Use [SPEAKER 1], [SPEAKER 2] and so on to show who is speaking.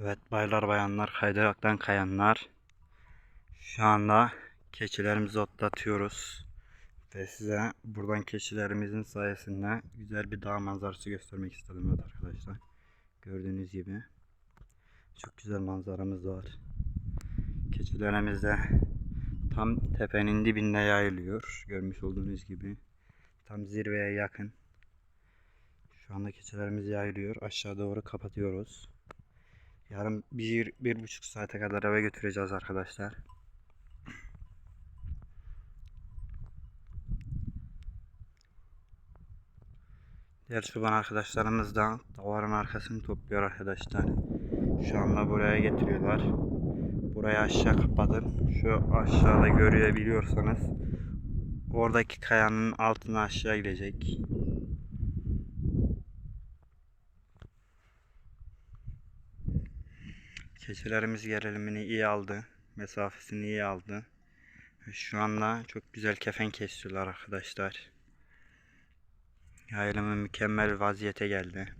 [SPEAKER 1] Evet baylar bayanlar kaydıraktan kayanlar. Şu anda keçilerimizi otlatıyoruz. Ve size buradan keçilerimizin sayesinde güzel bir dağ manzarası göstermek istedim evet arkadaşlar. Gördüğünüz gibi çok güzel manzaramız var. Keçilerimiz de tam tepenin dibinde yayılıyor. Görmüş olduğunuz gibi. Tam zirveye yakın. Şu anda keçilerimiz yayılıyor. Aşağı doğru kapatıyoruz. Yarın bir, bir buçuk saate kadar eve götüreceğiz arkadaşlar. Diğer çoban arkadaşlarımız da davarın arkasını topluyor arkadaşlar. Şu anda buraya getiriyorlar. Burayı aşağı kapadım. Şu aşağıda görebiliyorsanız oradaki kayanın altına aşağı gidecek. Keçilerimiz gerilimini iyi aldı. Mesafesini iyi aldı. Şu anda çok güzel kefen kesiyorlar arkadaşlar. Yayılımı mükemmel vaziyete geldi.